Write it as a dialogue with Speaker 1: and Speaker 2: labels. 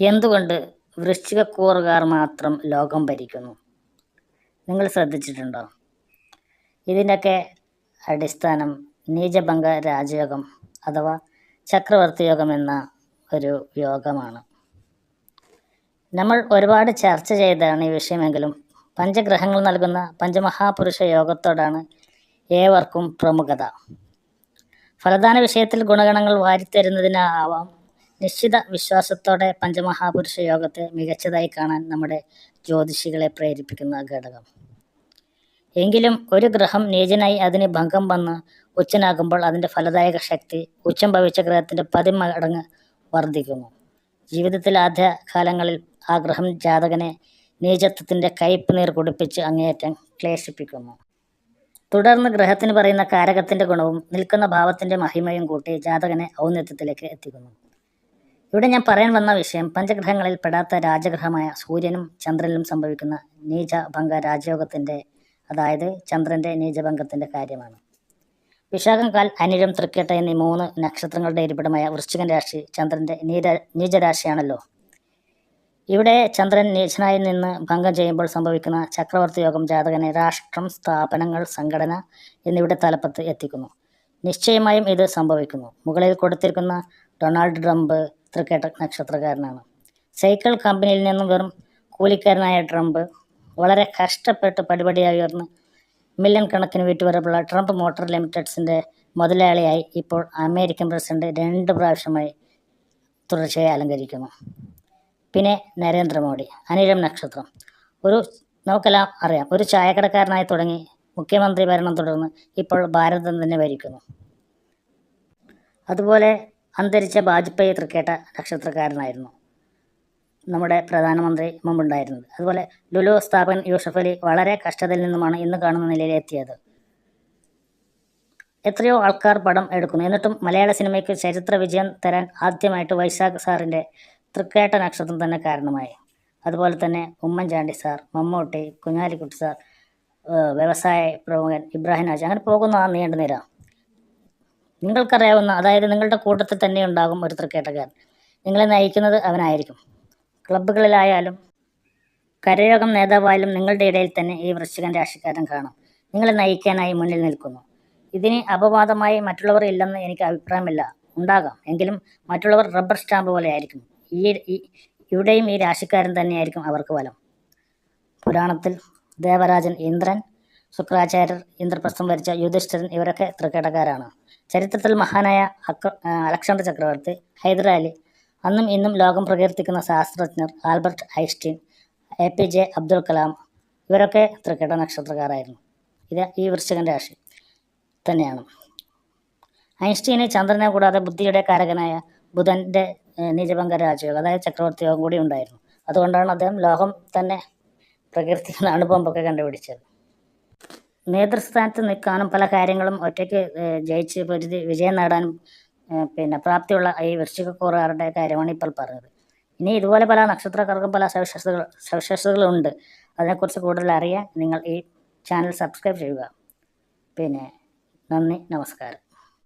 Speaker 1: എന്തുകൊണ്ട് വൃശ്ചികക്കൂറുകാർ മാത്രം ലോകം ഭരിക്കുന്നു? നിങ്ങൾ ശ്രദ്ധിച്ചിട്ടുണ്ടോ? ഇതിന്റെയൊക്കെ അടിസ്ഥാനം നീചഭംഗ രാജയോഗം അഥവാ ചക്രവർത്തി യോഗം എന്ന ഒരു യോഗമാണ്. നമ്മൾ ഒരുപാട് ചർച്ച ചെയ്തതാണ് ഈ വിഷയമെങ്കിലും പഞ്ചഗ്രഹങ്ങൾ നൽകുന്ന പഞ്ചമഹാപുരുഷ യോഗത്തോടാണ് ഏവർക്കും പ്രമുഖത. ഫലദാന വിഷയത്തിൽ ഗുണഗണങ്ങൾ വാരിത്തരുന്നതിനാവാം നിശ്ചിത വിശ്വാസത്തോടെ പഞ്ചമഹാപുരുഷ യോഗത്തെ മികച്ചതായി കാണാൻ നമ്മുടെ ജ്യോതിഷികളെ പ്രേരിപ്പിക്കുന്ന ഘടകം. എങ്കിലും ഒരു ഗ്രഹം നീചനായി അതിന് ഭംഗം വന്ന് ഉച്ചനാകുമ്പോൾ അതിന്റെ ഫലദായക ശക്തി ഉച്ചം ഭവിച്ച ഗ്രഹത്തിന്റെ പതിമടങ്ങ് വർദ്ധിക്കുന്നു. ജീവിതത്തിൽ ആദ്യ കാലങ്ങളിൽ ആ ഗ്രഹം ജാതകനെ നീചത്വത്തിന്റെ കയ്പ് നീർ കുടിപ്പിച്ച് അങ്ങേയറ്റം ക്ലേശിപ്പിക്കുന്നു. തുടർന്ന് ഗ്രഹത്തിന് പറയുന്ന കാരകത്തിന്റെ ഗുണവും നിൽക്കുന്ന ഭാവത്തിന്റെ മഹിമയും കൂട്ടി ജാതകനെ ഔന്നത്യത്തിലേക്ക് എത്തിക്കുന്നു. ഇവിടെ ഞാൻ പറയാൻ വന്ന വിഷയം പഞ്ചഗ്രഹങ്ങളിൽ പെടാത്ത രാജഗ്രഹമായ സൂര്യനും ചന്ദ്രനിലും സംഭവിക്കുന്ന നീചഭംഗ രാജയോഗത്തിന്റെ അതായത് ചന്ദ്രന്റെ നീചഭംഗത്തിന്റെ കാര്യമാണ്. വിശാഖം കാൽ അനിഴം തൃക്കേട്ട എന്നീ മൂന്ന് നക്ഷത്രങ്ങളുടെ ഇരിപ്പിടമായ വൃശ്ചികൻ രാശി ചന്ദ്രന്റെ നീര നീചരാശിയാണല്ലോ. ഇവിടെ ചന്ദ്രൻ നീചനായി നിന്ന് ഭംഗം ചെയ്യുമ്പോൾ സംഭവിക്കുന്ന ചക്രവർത്തി യോഗം ജാതകനെ രാഷ്ട്രം സ്ഥാപനങ്ങൾ സംഘടന എന്നിവിടെ തലപ്പത്ത് എത്തിക്കുന്നു. നിശ്ചയമായും ഇത് സംഭവിക്കുന്നു. മുകളിൽ കൊടുത്തിരിക്കുന്ന ഡൊണാൾഡ് ട്രംപ് തൃക്കേട്ട നക്ഷത്രകാരനാണ് സൈക്കിൾ കമ്പനിയിൽ നിന്നും വെറും കൂലിക്കാരനായ ട്രംപ് വളരെ കഷ്ടപ്പെട്ട് പടിപടിയായി ഉയർന്ന് മില്യൺ കണക്കിന് വീട്ടുവരവുള്ള ട്രംപ് മോട്ടോർ ലിമിറ്റഡ്സിന്റെ മുതലാളിയായി ഇപ്പോൾ അമേരിക്കൻ പ്രസിഡന്റ് രണ്ട് പ്രാവശ്യമായി തുടർച്ചയായി അലങ്കരിക്കുന്നു. പിന്നെ നരേന്ദ്രമോദി അനിരം നക്ഷത്രം. ഒരു നമുക്കെല്ലാം അറിയാം ഒരു ചായക്കടക്കാരനായി തുടങ്ങി മുഖ്യമന്ത്രി ഭരണം തുടർന്ന് ഇപ്പോൾ ഭാരതം തന്നെ ഭരിക്കുന്നു. അതുപോലെ അന്തരിച്ച വാജ്പേയി തൃക്കേട്ട നക്ഷത്രക്കാരനായിരുന്നു. നമ്മുടെ പ്രധാനമന്ത്രി മുമ്പുണ്ടായിരുന്നത്. അതുപോലെ ലുലു സ്ഥാപകൻ യൂസഫ് അലി വളരെ കഷ്ടതയിൽ നിന്നുമാണ് ഇന്ന് കാണുന്ന നിലയിലെത്തിയത്. എത്രയോ ആൾക്കാർ പടം എടുക്കുന്നു. എന്നിട്ടും മലയാള സിനിമയ്ക്ക് ചരിത്ര വിജയം തരാൻ ആദ്യമായിട്ട് വൈശാഖ് സാറിന്റെ തൃക്കേട്ട നക്ഷത്രം തന്നെ കാരണമായി. അതുപോലെ തന്നെ ഉമ്മൻചാണ്ടി സാർ മമ്മൂട്ടി കുഞ്ഞാലിക്കുട്ടി സാർ വ്യവസായ പ്രമുഖൻ ഇബ്രാഹിം ആജ് അങ്ങനെ പോകുന്ന ആ നീണ്ട നിര. നിങ്ങൾക്കറിയാവുന്ന അതായത് നിങ്ങളുടെ കൂട്ടത്തിൽ തന്നെ ഉണ്ടാകും ഒരു തൃക്കേട്ടക്കാരൻ നിങ്ങളെ നയിക്കുന്നത് അവനായിരിക്കും. ക്ലബ്ബുകളിലായാലും കരയോഗം നേതാവായാലും നിങ്ങളുടെ ഇടയിൽ തന്നെ ഈ വൃശ്ചികൻ രാശിക്കാരൻ കാണും. നിങ്ങളെ നയിക്കാനായി മുന്നിൽ നിൽക്കുന്നു. ഇതിന് അപവാദമായി മറ്റുള്ളവർ ഇല്ലെന്ന് എനിക്ക് അഭിപ്രായമില്ല. ഉണ്ടാകാം. എങ്കിലും മറ്റുള്ളവർ റബ്ബർ സ്റ്റാമ്പ് പോലെ ആയിരിക്കും. ഈ ഇവിടെയും ഈ രാശിക്കാരൻ തന്നെയായിരിക്കും അവർക്ക് ഫലം. പുരാണത്തിൽ ദേവരാജൻ ഇന്ദ്രൻ ശുക്രാചാര്യർ ഇന്ദ്രപ്രസ്ഥം വരിച്ച യുധിഷ്ഠിരൻ ഇവരൊക്കെ തൃക്കേട്ടക്കാരാണ് ചരിത്രത്തിൽ മഹാനായ അക്ര അലക്സാണ്ടർ ചക്രവർത്തി ഹൈദരാലി അന്നും ഇന്നും ലോകം പ്രകീർത്തിക്കുന്ന ശാസ്ത്രജ്ഞർ Albert Einstein A P J Abdul Kalam ഇവരൊക്കെ തൃക്കേട്ട നക്ഷത്രക്കാരായിരുന്നു. ഇത് ഈ വൃശ്ചികൻ രാശി തന്നെയാണ്. ഐൻസ്റ്റീന് ചന്ദ്രനെ കൂടാതെ ബുദ്ധിയുടെ കാരകനായ ബുധന്റെ നിജഭംഗ രാജയോഗം അതായത് ചക്രവർത്തി യോഗം കൂടി ഉണ്ടായിരുന്നു. അതുകൊണ്ടാണ് അദ്ദേഹം ലോകം തന്നെ പ്രകീർത്തിക്കുന്ന അണുബോംബൊക്കെ കണ്ടുപിടിച്ചത്. നേതൃസ്ഥാനത്ത് നിൽക്കാനും പല കാര്യങ്ങളും ഒറ്റയ്ക്ക് ജയിച്ച് പൊരുതി വിജയം നേടാനും പിന്നെ പ്രാപ്തിയുള്ള ഈ വൃശ്ചികക്കൂറുകാരുടെ കാര്യമാണ് ഇപ്പോൾ പറഞ്ഞത്. ഇനി ഇതുപോലെ പല നക്ഷത്രക്കാർക്കും പല സവിശേഷതകൾ സവിശേഷതകളുണ്ട്. അതിനെക്കുറിച്ച് കൂടുതൽ അറിയാൻ നിങ്ങൾ ഈ ചാനൽ സബ്സ്ക്രൈബ് ചെയ്യുക. പിന്നെ നന്ദി നമസ്കാരം.